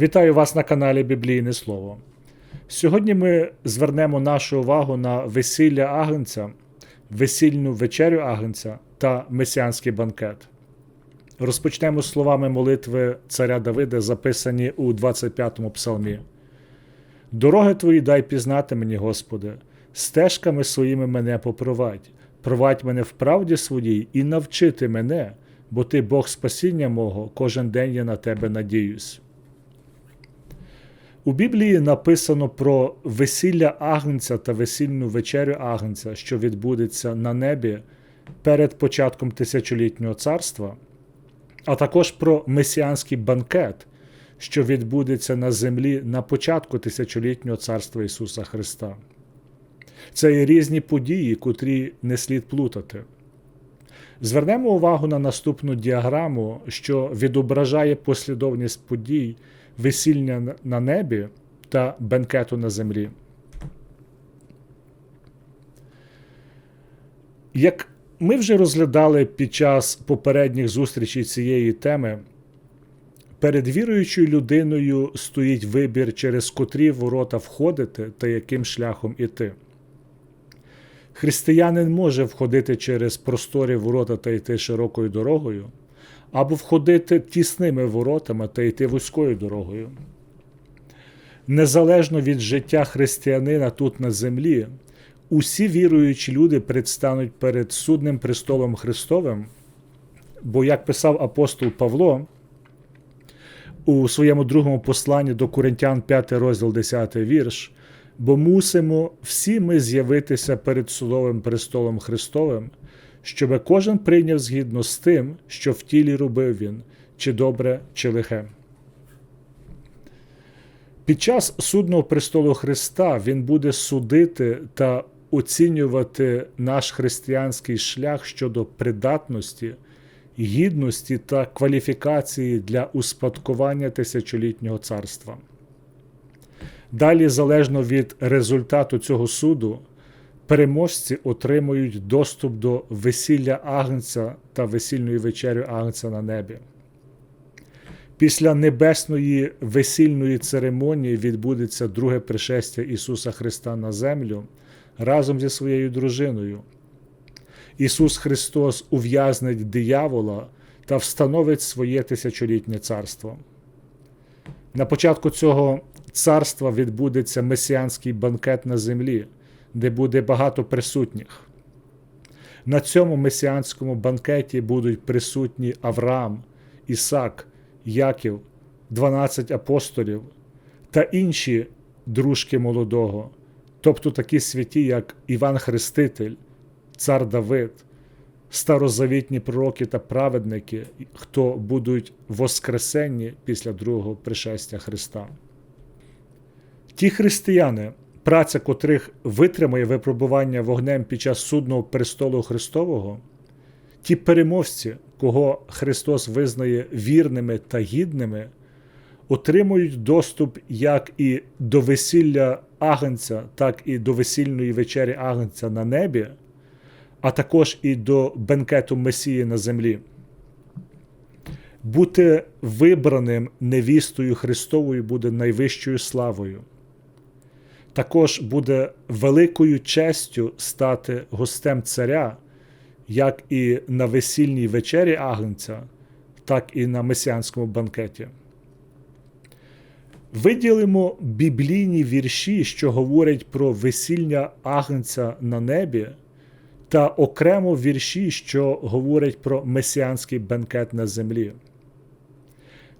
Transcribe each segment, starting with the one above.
Вітаю вас на каналі Біблійне Слово. Сьогодні ми звернемо нашу увагу на весілля Агнця, весільну вечерю Агнця та месіанський банкет. Розпочнемо словами молитви царя Давида, записані у 25-му псалмі. Дороги твої дай пізнати мені, Господи, стежками своїми мене попровадь, провадь мене в правді своїй і навчити мене, бо ти Бог спасіння мого, кожен день я на тебе надіюсь. У Біблії написано про весілля Агнця та весільну вечерю Агнця, що відбудеться на небі перед початком тисячолітнього царства, а також про месіанський банкет, що відбудеться на землі на початку тисячолітнього царства Ісуса Христа. Це є різні події, котрі не слід плутати. Звернемо увагу на наступну діаграму, що відображає послідовність подій весілля на небі та бенкету на землі. Як ми вже розглядали під час попередніх зустрічей цієї теми, перед віруючою людиною стоїть вибір, через котрі ворота входити та яким шляхом іти. Християнин може входити через просторі ворота та йти широкою дорогою, або входити тісними воротами та йти вузькою дорогою. Незалежно від життя християнина тут на землі, усі віруючі люди предстануть перед судним престолом Христовим, бо, як писав апостол Павло у своєму другому посланні до Коринтян 5 розділ 10 вірш, бо мусимо всі ми з'явитися перед судовим престолом Христовим, щоби кожен прийняв згідно з тим, що в тілі робив він, чи добре, чи лихе. Під час судного престолу Христа Він буде судити та оцінювати наш християнський шлях щодо придатності, гідності та кваліфікації для успадкування тисячолітнього царства. Далі, залежно від результату цього суду, переможці отримують доступ до весілля Агнця та весільної вечері Агнця на небі. Після небесної весільної церемонії відбудеться друге пришестя Ісуса Христа на землю разом зі своєю дружиною. Ісус Христос ув'язнить диявола та встановить своє тисячолітнє царство. На початку цього царства відбудеться месіанський банкет на землі, де буде багато присутніх. На цьому месіанському банкеті будуть присутні Авраам, Ісак, Яків, 12 апостолів та інші дружки молодого, тобто такі святі, як Іван Хреститель, Цар Давид, старозавітні пророки та праведники, хто будуть воскресенні після другого пришестя Христа. Ті християни, праця котрих витримає випробування вогнем під час судного престолу Христового, ті переможці, кого Христос визнає вірними та гідними, отримують доступ як і до весілля Агнця, так і до весільної вечері Агнця на небі, а також і до бенкету Месії на землі. Бути вибраним невістою Христовою буде найвищою славою також буде великою честю стати гостем царя, як і на весільній вечері Агнця, так і на месіанському банкеті. Виділимо біблійні вірші, що говорять про весілля Агнця на небі, та окремо вірші, що говорять про месіанський бенкет на землі.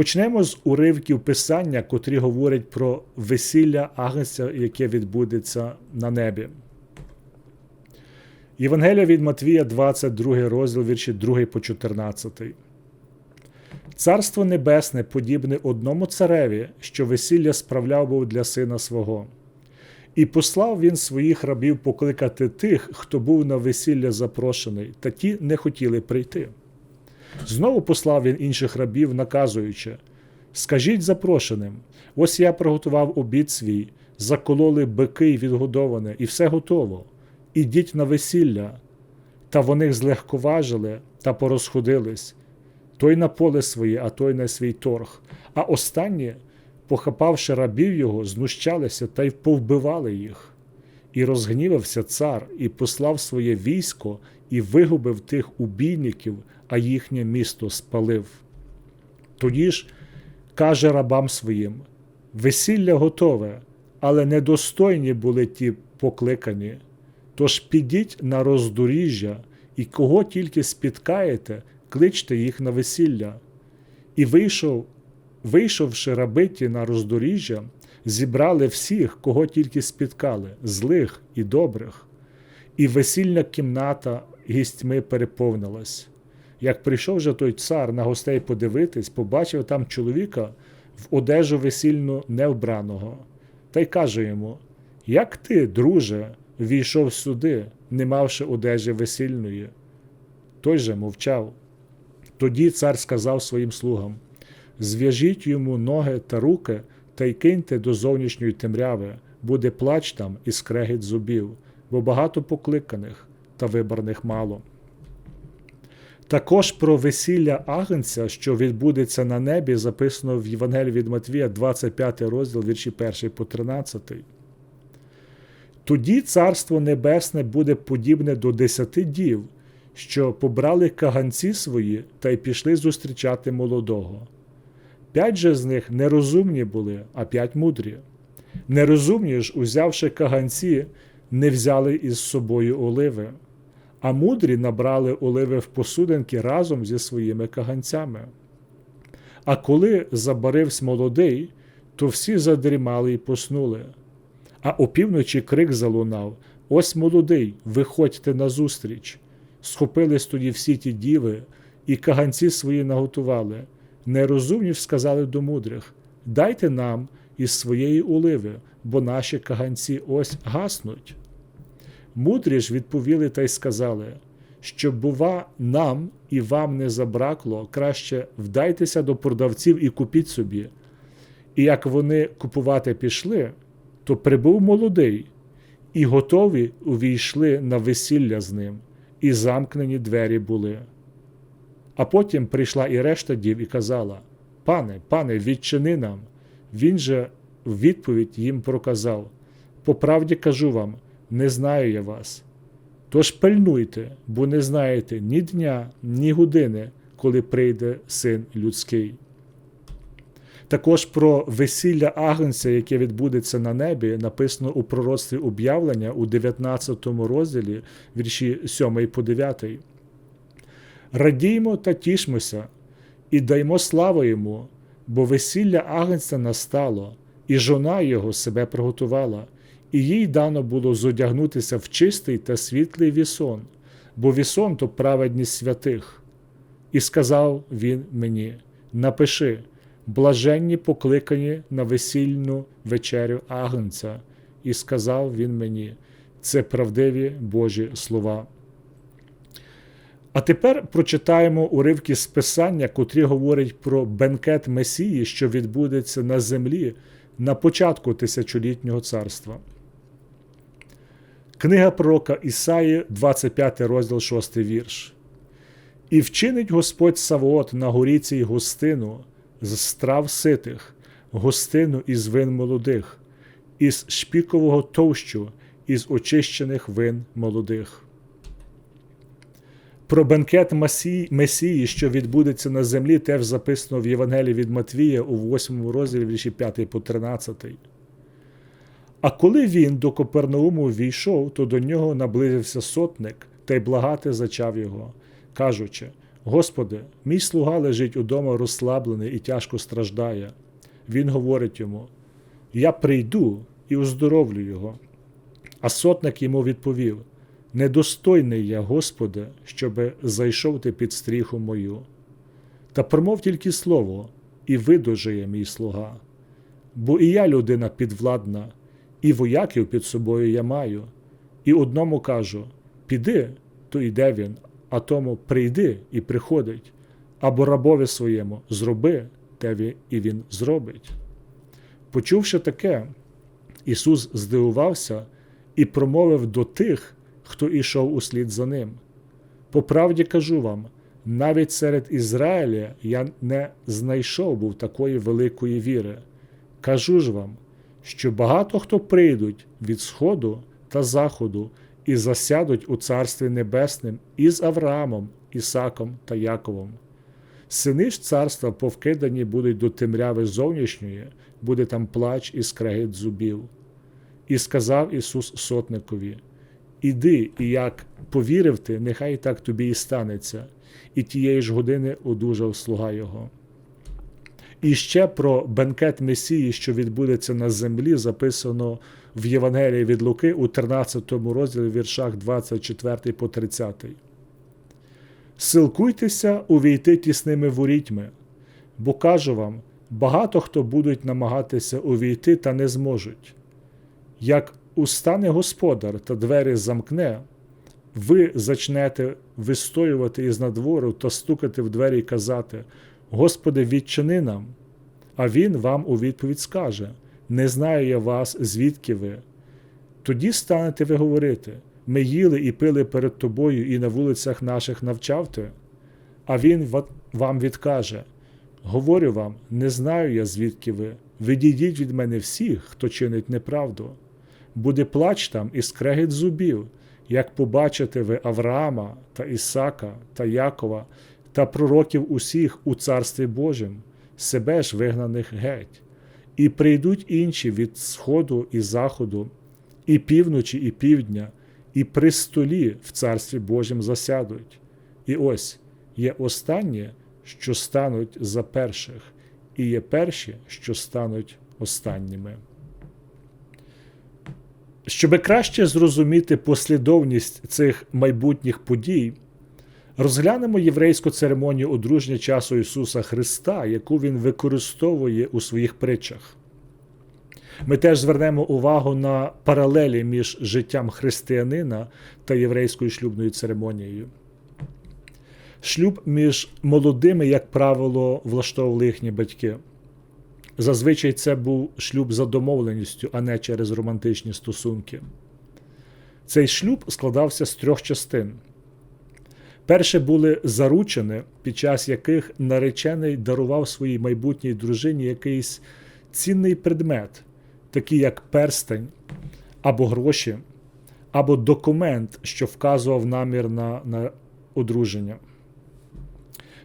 Почнемо з уривків писання, котрі говорять про весілля Агнця, яке відбудеться на небі. Євангелія від Матвія, 22 розділ вірші 2 по 14. Царство Небесне подібне одному цареві, що весілля справляв був для сина свого. І послав він своїх рабів покликати тих, хто був на весілля запрошений, та ті не хотіли прийти. Знову послав він інших рабів, наказуючи Скажіть запрошеним, ось я приготував обід свій, закололи бики й відгодоване, і все готово. Ідіть на весілля. Та вони злегковажили та порозходились той на поле своє, а той на свій торг. А останні похапавши рабів його, знущалися та й повбивали їх. І розгнівався цар, і послав своє військо, і вигубив тих убійників, а їхнє місто спалив. Тоді ж каже рабам своїм: Весілля готове, але недостойні були ті покликані. Тож підіть на роздоріжжя, і кого тільки спіткаєте, кличте їх на весілля. І вийшов, вийшовши рабиті на роздоріжжя, зібрали всіх, кого тільки спіткали, злих і добрих, і весільна кімната гістьми переповнилась. Як прийшов же той цар на гостей подивитись, побачив там чоловіка в одежу весільну невбраного, та й каже йому: Як ти, друже, війшов сюди, не мавши одежі весільної? Той же мовчав. Тоді цар сказав своїм слугам: Зв'яжіть йому ноги та руки та й киньте до зовнішньої темряви, буде плач там і скрегіт зубів, бо багато покликаних та вибраних мало. Також про весілля Агнця, що відбудеться на небі, записано в Євангелії від Матвія, 25 розділ, вірші 1 по 13. Тоді Царство Небесне буде подібне до десяти дів, що побрали каганці свої та й пішли зустрічати молодого. П'ять же з них нерозумні були, а п'ять мудрі. Нерозумні ж, узявши каганці, не взяли із собою оливи, а мудрі набрали оливи в посудинки разом зі своїми каганцями. А коли забарився молодий, то всі задрімали й поснули. А опівночі крик залунав Ось молодий, виходьте назустріч. Схопились тоді всі ті діви, і каганці свої наготували. Нерозумні сказали до мудрих Дайте нам із своєї оливи, бо наші каганці ось гаснуть. Мудрі ж відповіли та й сказали, щоб, бува, нам і вам не забракло, краще вдайтеся до продавців і купіть собі. І як вони купувати пішли, то прибув молодий, і готові увійшли на весілля з ним, і замкнені двері були. А потім прийшла і решта дів і казала: Пане, пане, відчини нам. Він же в відповідь їм проказав: По правді кажу вам, не знаю я вас. Тож пильнуйте, бо не знаєте ні дня, ні години, коли прийде син людський. Також про весілля Агнця, яке відбудеться на небі, написано у пророцтві об'явлення у 19 розділі, вірші 7 по 9. Радіймо та тішмося, і даймо славу йому, бо весілля Агнця настало, і жона його себе приготувала, і їй дано було зодягнутися в чистий та світлий вісон, бо вісон то праведність святих. І сказав він мені: Напиши, блаженні покликані на весільну вечерю Агнця, і сказав він мені: це правдиві Божі слова. А тепер прочитаємо уривки з Писання, котрі говорять про бенкет Месії, що відбудеться на землі на початку тисячолітнього царства. Книга пророка Ісаї, 25 розділ 6 вірш. І вчинить Господь Савоот на горі цій гостину з страв ситих, гостину із вин молодих, із шпікового товщу, із очищених вин молодих. Про бенкет Месії, що відбудеться на землі, теж записано в Євангелії від Матвія у 8 розділі вірші 5 по 13. А коли він до Копернауму війшов, то до нього наблизився сотник та й благати зачав його, кажучи: Господи, мій слуга лежить удома розслаблений і тяжко страждає. Він говорить йому: Я прийду і оздоровлю його. А сотник йому відповів: Недостойний я, Господи, щоби зайшов ти під стріху мою. Та промов тільки слово, і видужає мій слуга. Бо і я людина підвладна, і вояків під собою я маю, і одному кажу: піди, то йде він, а тому прийди і приходить, або рабові своєму зроби, те і він зробить. Почувши таке, Ісус здивувався і промовив до тих, хто ішов услід за ним. По правді кажу вам, навіть серед Ізраїля я не знайшов був такої великої віри. Кажу ж вам, що багато хто прийдуть від сходу та заходу і засядуть у Царстві Небесним із Авраамом, Ісаком та Яковом. Сини ж царства повкидані будуть до темряви зовнішньої, буде там плач і скрегіт зубів. І сказав Ісус сотникові: Іди, і як повірив ти, нехай так тобі і станеться, і тієї ж години одужав слуга Його. І ще про бенкет Месії, що відбудеться на землі, записано в Євангелії від Луки у 13 розділі віршах 24 по 30. Силкуйтеся увійти тісними ворітьми, бо кажу вам, багато хто будуть намагатися увійти та не зможуть. Як устане господар та двері замкне, ви зачнете вистоювати із надвору та стукати в двері і казати: Господи, відчини нам, а Він вам у відповідь скаже: Не знаю я вас, звідки ви. Тоді станете ви говорити: ми їли і пили перед тобою, і на вулицях наших навчав ти. А він вам відкаже: Говорю вам, не знаю я, звідки ви. Відійдіть від мене всіх, хто чинить неправду. Буде плач там і скрегіт зубів, як побачите ви Авраама та Ісака та Якова та пророків усіх у Царстві Божім, себе ж вигнаних геть, і прийдуть інші від сходу і заходу, і півночі, і півдня, і при столі в Царстві Божім засядуть. І ось є останнє, що стануть за перших, і є перші, що стануть останніми. Щоби краще зрозуміти послідовність цих майбутніх подій, розглянемо єврейську церемонію одруження часу Ісуса Христа, яку Він використовує у своїх притчах. Ми теж звернемо увагу на паралелі між життям християнина та єврейською шлюбною церемонією. Шлюб між молодими, як правило, влаштовували їхні батьки. Зазвичай це був шлюб за домовленістю, а не через романтичні стосунки. Цей шлюб складався з трьох частин. Перше були заручини, під час яких наречений дарував своїй майбутній дружині якийсь цінний предмет, такий як перстень або гроші, або документ, що вказував намір на, на одруження.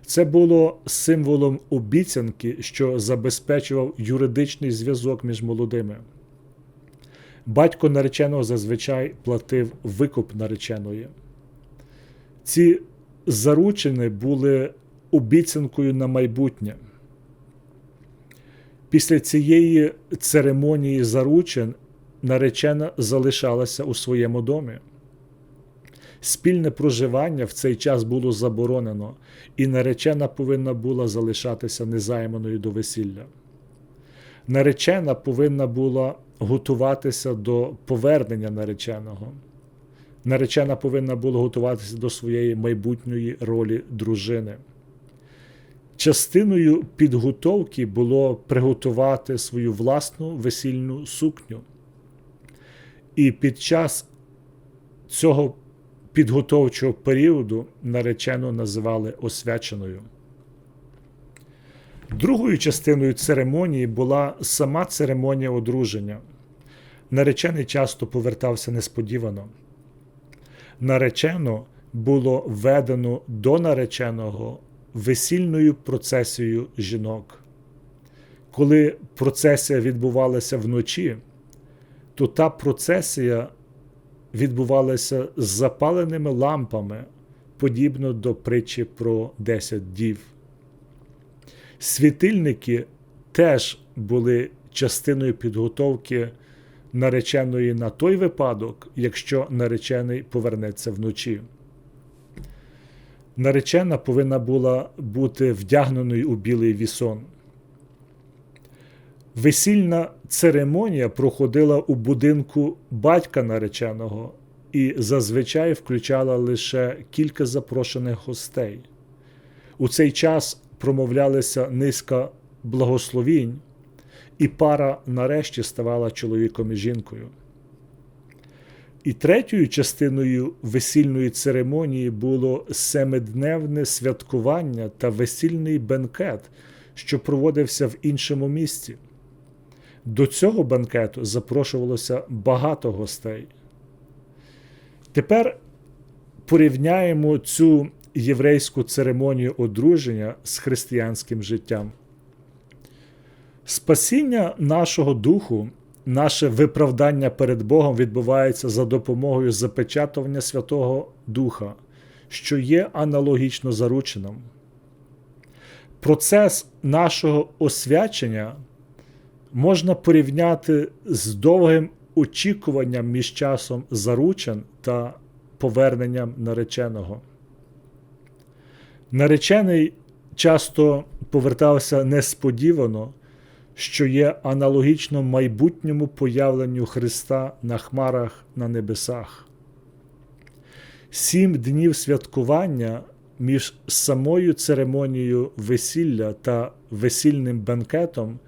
Це було символом обіцянки, що забезпечував юридичний зв'язок між молодими. Батько нареченого зазвичай платив викуп нареченої. Ці заручини були обіцянкою на майбутнє. Після цієї церемонії заручин наречена залишалася у своєму домі. Спільне проживання в цей час було заборонено, і наречена повинна була залишатися незайманою до весілля. Наречена повинна була готуватися до повернення нареченого. Наречена повинна була готуватися до своєї майбутньої ролі дружини. Частиною підготовки було приготувати свою власну весільну сукню. І під час цього підготовчого періоду наречену називали освяченою. Другою частиною церемонії була сама церемонія одруження. Наречений часто повертався несподівано. Наречено було введено до нареченого весільною процесією жінок. Коли процесія відбувалася вночі, то та процесія відбувалася з запаленими лампами, подібно до притчі про 10 дів. Світильники теж були частиною підготовки нареченої на той випадок, якщо наречений повернеться вночі. Наречена повинна була бути вдягненою у білий вісон. Весільна церемонія проходила у будинку батька нареченого і зазвичай включала лише кілька запрошених гостей. У цей час промовлялися низка благословінь, і пара нарешті ставала чоловіком і жінкою. І третьою частиною весільної церемонії було семидневне святкування та весільний бенкет, що проводився в іншому місці. До цього банкету запрошувалося багато гостей. Тепер порівняємо цю єврейську церемонію одруження з християнським життям. Спасіння нашого духу, наше виправдання перед Богом відбувається за допомогою запечатування Святого Духа, що є аналогічно зарученим. Процес нашого освячення можна порівняти з довгим очікуванням між часом заручен та поверненням нареченого. Наречений часто повертався несподівано, що є аналогічно майбутньому появленню Христа на хмарах на небесах. Сім днів святкування між самою церемонією весілля та весільним бенкетом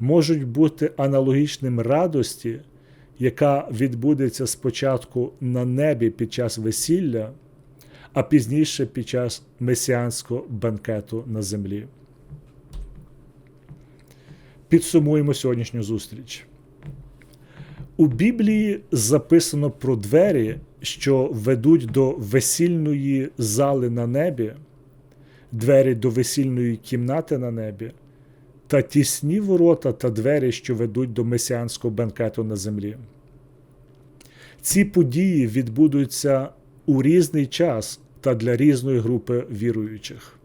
можуть бути аналогічним радості, яка відбудеться спочатку на небі під час весілля, а пізніше під час месіанського банкету на землі. Підсумуємо сьогоднішню зустріч. У Біблії записано про двері, що ведуть до весільної зали на небі, двері до весільної кімнати на небі, та тісні ворота та двері, що ведуть до месіанського бенкету на землі. Ці події відбудуться у різний час та для різної групи віруючих.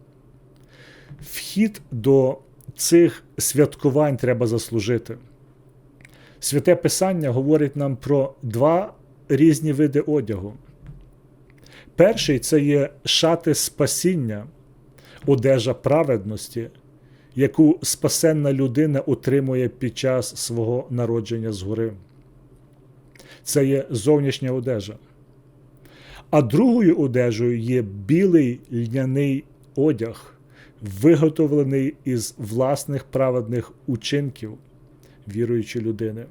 Вхід до цих святкувань треба заслужити. Святе Писання говорить нам про два різні види одягу. Перший це є шати спасіння, одежа праведності, яку спасенна людина отримує під час свого народження згори. Це є зовнішня одежа. А другою одежею є білий льняний одяг, виготовлений із власних праведних учинків віруючої людини.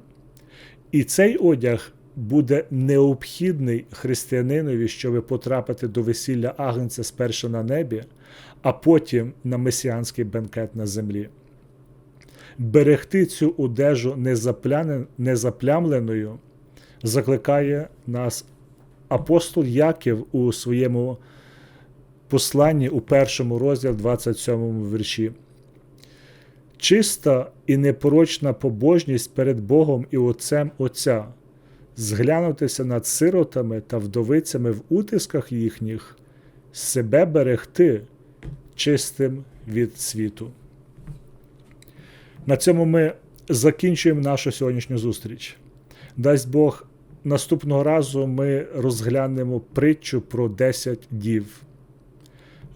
І цей одяг буде необхідний християнинові, щоб потрапити до весілля Агнця спершу на небі, а потім на месіанський бенкет на землі. Берегти цю одежу незаплямленою закликає нас апостол Яків у своєму посланні у першому розділі 27 вірші. Чиста і непорочна побожність перед Богом і Отцем Отця, зглянутися над сиротами та вдовицями в утисках їхніх, себе берегти чистим від світу. На цьому ми закінчуємо нашу сьогоднішню зустріч. Дасть Бог, наступного разу ми розглянемо притчу про 10 дів.